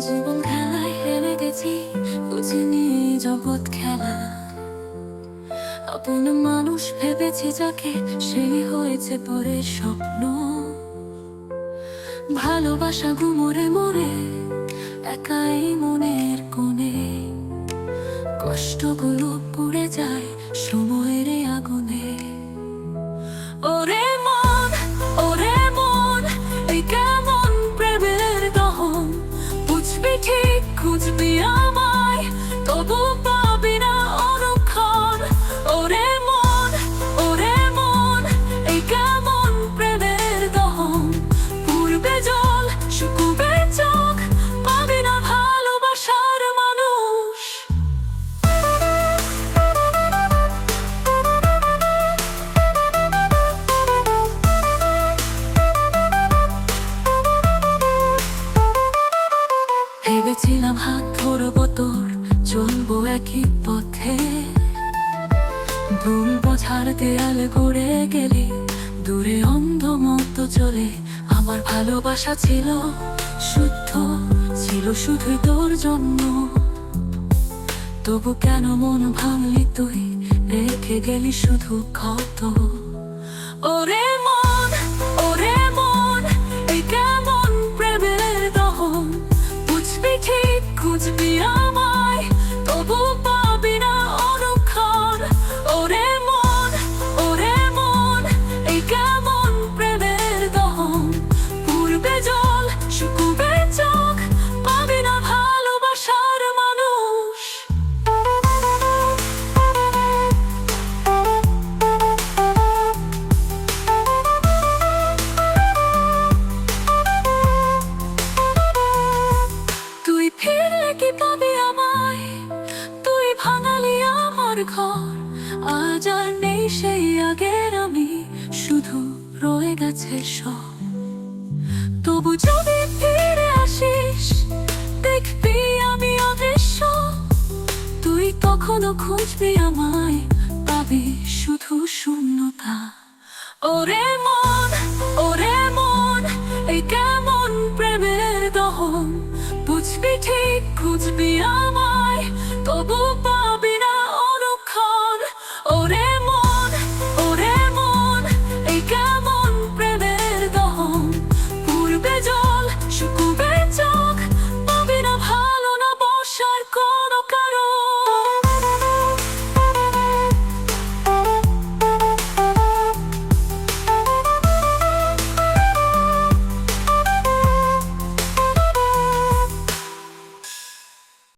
জীবন খেলায় হেরে গেছি, বুঝিনি জগৎ খেলা। আপন মানুষ ভেবেছি যাকে, সেই হয়েছে পরে স্বপ্ন। ভালোবাসা গুমরে মরে, একাই মনের কোণে। কষ্টগুলো পুড়ে যায় সময়ের আগুনে। ওরে ঠিক খুঁজবি আমায় ভেবেছিলাম হাত ধরবো তোর, চলবো একই পথে। ভুল বোঝার দেয়াল গড়ে গেলে, দূরে অন্ধ মতো চলে। আমার ভালোবাসা ছিল শুদ্ধ, ছিল শুধু তোর জন্য। তবু কেন মন ভাঙলি তুই? রেখে গেলি শুধু ক্ষত। ওরে আমার ঘর। আজ আর নেই সেই আগের আমি, শুধু রয়ে গেছে সব। তবু যদি ফিরে আসিস, দেখবি আমি অদৃশ্য। তুই খুঁজবি আমায়, পাবি শুধু শূন্যতা। ওরে মন ওরে মন, এই কেমন প্রেমের দহন? বুঝবি ঠিক, খুঁজবি আমায়।